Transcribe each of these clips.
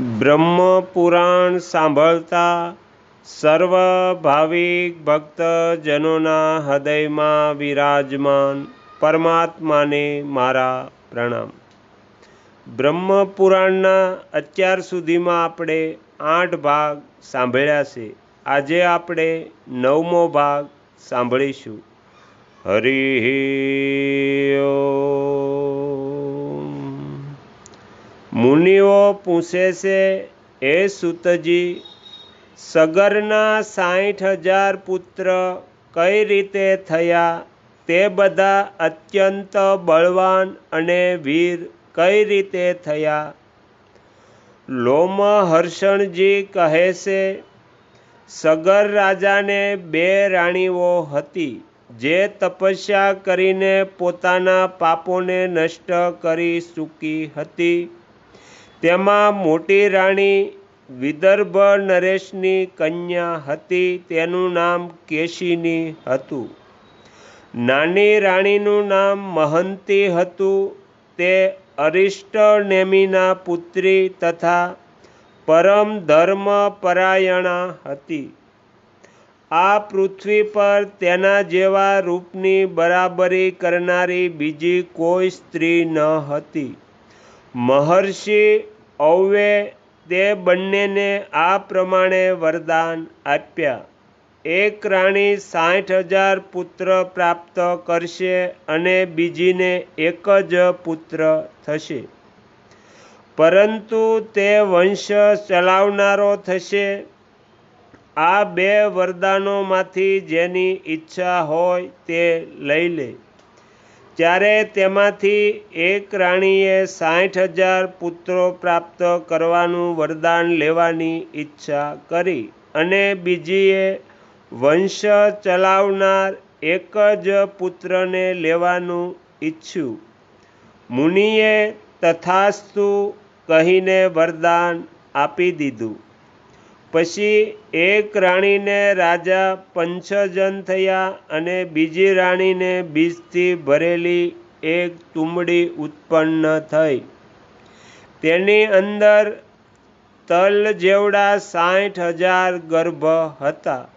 બ્રહ્મપુરાણ સાંભળતા સર્વ ભાવિક ભક્તજનોના હૃદયમાં વિરાજમાન પરમાત્માને મારા પ્રણામ. બ્રહ્મપુરાણના અત્યાર સુધીમાં આપણે આઠ ભાગ સાંભળ્યા છે. આજે આપણે નવમો ભાગ સાંભળીશું. હરિ મુનિઓ પૂછે છે એ સુતજી, સગરના સાઠ હજાર પુત્ર કઈ રીતે થયા? તે બધા અત્યંત બળવાન અને વીર કઈ રીતે થયા? લોમહર્ષણજી કહે છે, સગર રાજાને બે રાણીઓ હતી, જે તપસ્યા કરીને પોતાના પાપોને નષ્ટ કરી ચૂકી હતી. તેમાં મોટી રાણી વિદર્ભ નરેશની કન્યા હતી, તેનું નામ કેશિની હતું. નાની રાણીનું નામ મહંતી હતું, તે અરિષ્ટ નેમિના પુત્રી તથા પરમ ધર્મ પરાયણા હતી. આ પૃથ્વી પર તેના જેવા રૂપની બરાબરી કરનારી બીજી કોઈ સ્ત્રી ન હતી. મહર્ષિ ઔવે તે બંનેને આ પ્રમાણે વરદાન આપ્યા. એક રાણી સાઠ હજાર પુત્ર પ્રાપ્ત કરશે અને બીજીને એક જ પુત્ર થશે. પરંતુ તે વંશ ચલાવનારો થશે. આ બે વરદાનોમાંથી જેની ઈચ્છા હોય તે લઈ લે. ત્યારે તેમાંથી એક રાણીએ સાઠ હજાર પુત્રો પ્રાપ્ત કરવાનું વરદાન લેવાની ઈચ્છા કરી અને બીજીએ વંશ ચલાવનાર એક જ પુત્રને લેવાનું ઈચ્છ્યું. મુનિએ તથાસ્તુ કહીને વરદાન આપી દીધું. પછી એક રાણીને રાજા પંચજન થયા અને બીજી રાણીને બીજથી ભરેલી એક તુંબડી ઉત્પન્ન થઈ. તેની અંદર તલ જેવડા સાઠ હજાર ગર્ભ હતા.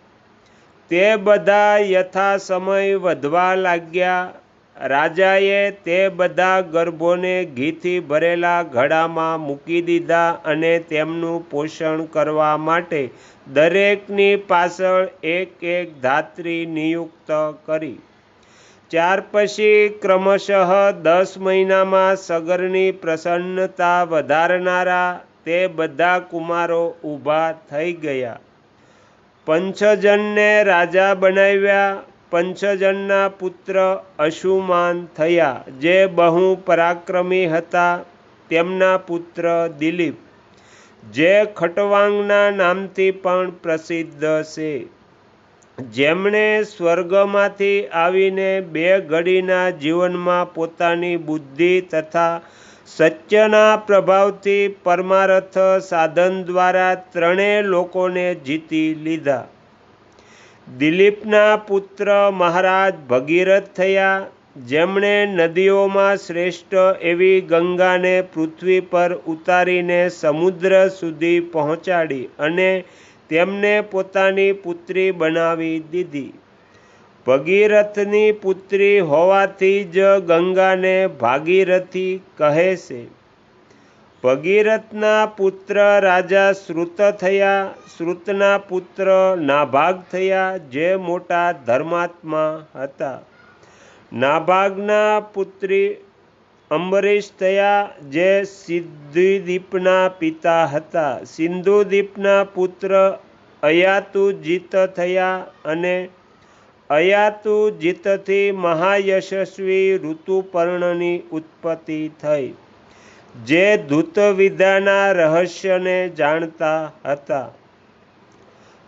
તે બધા યથા સમય વધવા લાગ્યા રાજાએ તે બધા ગર્ભોને ઘીથી ભરેલા ઘડામાં મૂકી દીધા અને તેમનું પોષણ કરવા માટે દરેકની પાછળ એક એક ધાત્રી નિયુક્ત કરી. ત્યાર પછી ક્રમશઃ દસ મહિનામાં સગરની પ્રસન્નતા વધારનારા તે બધા કુમારો ઊભા થઈ ગયા. પંચજનને રાજા બનાવ્યા. પંચજનના પુત્ર અશુમાન થયા. જે બહુ પરાક્રમી હતા, તેમના પુત્ર દિલીપ. જે ખટવાંગના નામથી પણ પ્રસિદ્ધ છે. જેમણે સ્વર્ગમાંથી આવીને બે ઘડીના જીવનમાં પોતાની બુદ્ધિ તથા સત્યના પ્રભાવથી પરમાર્થ સાધન દ્વારા ત્રણેય લોકોને જીતી લીધા. દિલીપના પુત્ર મહારાજ ભગીરથ થયા. જેમણે નદીઓમાં શ્રેષ્ઠ એવી ગંગાને પૃથ્વી પર ઉતારીને સમુદ્ર સુધી પહોંચાડી અને તેમને પોતાની પુત્રી બનાવી દીધી. ભગીરથની પુત્રી હોવાથી જ ગંગાને ભાગીરથી કહે છે ભગીરથના પુત્ર રાજા શ્રુત થયા, શ્રુતના પુત્ર નાભાગ થયા, જે મોટા ધર્માત્મા હતા. નાભાગના પુત્રી અંબરીશ થયા, જે સિદ્ધિદીપના પિતા હતા. સિંધુદીપના પુત્ર અયાતુજીત થયા અને અયાતુજીતથી મહાયશસ્વી ઋતુપર્ણની ઉત્પત્તિ થઈ. જે ધૂતવિદ્યાના રહસ્યને જાણતા હતા.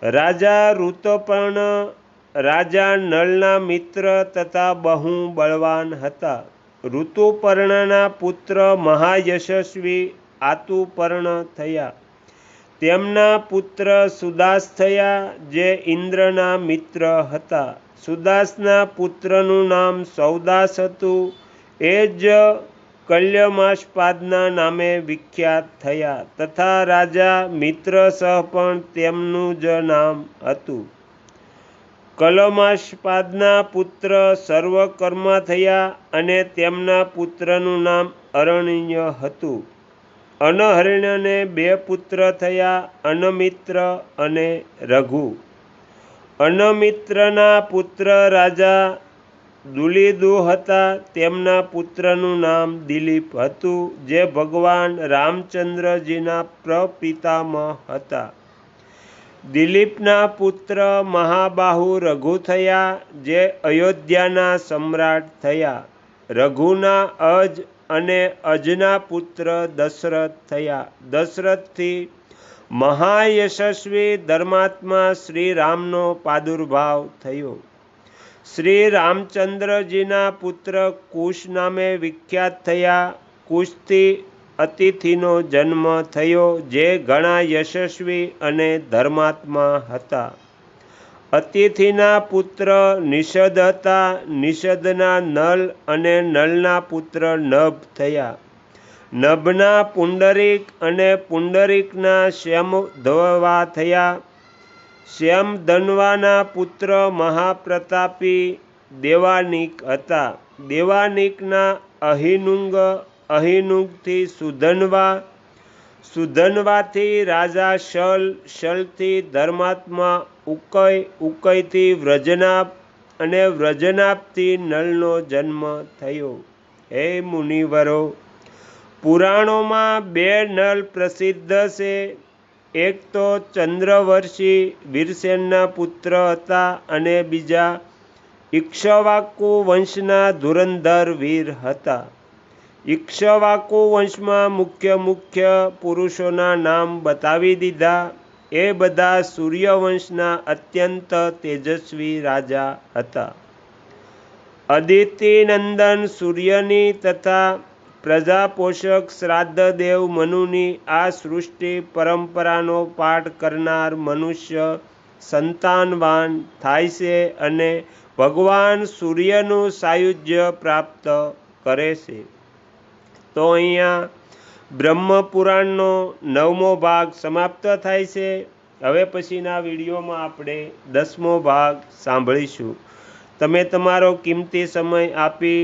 રાજા ઋતુપર્ણ, રાજા નળના મિત્ર તથા બહુ બળવાન હતા. ઋતુપર્ણના પુત્ર મહાયશસ્વી આતુપર્ણ થયા. તેમના પુત્ર સુદાસ થયા, જે ઇન્દ્રના મિત્ર હતા. સુદાસના પુત્રનું નામ સૌદાસ હતું. એ જ કલ્યમાશપાદના નામે વિખ્યાત થયા. તથા રાજા મિત્રસહ પણ તેમનું જ નામ હતું. કલમાશપાદના પુત્ર સર્વકર્મા થયા અને તેમના પુત્રનું નામ અરણ્ય હતું. અનહરણ્યને બે પુત્ર થયા, અનમિત્ર અને રઘુ. અનમિત્રના પુત્ર રાજા દુલિદુ હતા, તેમના પુત્રનું નામ દિલીપ હતું, જે ભગવાન રામચંદ્રજીના પ્રપિતામહ હતા. દિલીપના પુત્ર મહાબાહુ રઘુ થયા, જે અયોધ્યાના સમ્રાટ થયા. રઘુના અજ અને અજના પુત્ર દશરથ થયા. દશરથથી મહાયશસ્વી ધર્માત્મા શ્રી રામનો પ્રાદુર્ભાવ થયો. શ્રી રામચંદ્રજીના પુત્ર કુશ નામે વિખ્યાત થયા. કુશથી અતિથિનો જન્મ થયો જે ઘણા યશસ્વી અને ધર્માત્મા હતા. અતિથિના પુત્ર નિષદ હતા. નિષદના નલ અને નલના પુત્ર નભ થયા. નભના પુંડરીક અને પુંડરીકના શ્યામધવવા થયા. શ્યામધનવાના પુત્ર મહાપ્રતાપી દેવાનિક હતા. દેવાનિકના અહિનુંગ અહિનુંગથી સુધનવા, સુધનવાથી રાજા શલ, શલથી ધર્માત્મા, ઉકય, ઉકયથી વ્રજનાપ અને વ્રજનાપથી નલનો જન્મ થયો. હે મુનિવરો, પુરાણોમાં બે નલ પ્રસિદ્ધ છે. એક તો ચંદ્રવર્ષી વીરસેનના પુત્ર હતા અને બીજા ઇક્ષ્વાકુ વંશના ધુરંધર વીર હતા. ઇક્ષ્વાકુ વંશમાં મુખ્ય મુખ્ય પુરુષોના નામ બતાવી દીધા. એ બધા સૂર્યવંશના અત્યંત તેજસ્વી રાજા હતા. અદિતિનંદન સૂર્યની તથા પ્રજાપોષક શ્રાદ્ધદેવ મનુની આ સૃષ્ટિ પરંપરાનો પાઠ કરનાર મનુષ્ય સંતાનવાન થાય છે અને ભગવાન સૂર્યનું સાયુજ્ય પ્રાપ્ત કરે છે. તો અહીંયા બ્રહ્મપુરાણનો નવમો ભાગ સમાપ્ત થાય છે. હવે પછીના વિડીયોમાં આપણે દસમો ભાગ સાંભળીશું. તમે તમારો કિંમતી સમય આપી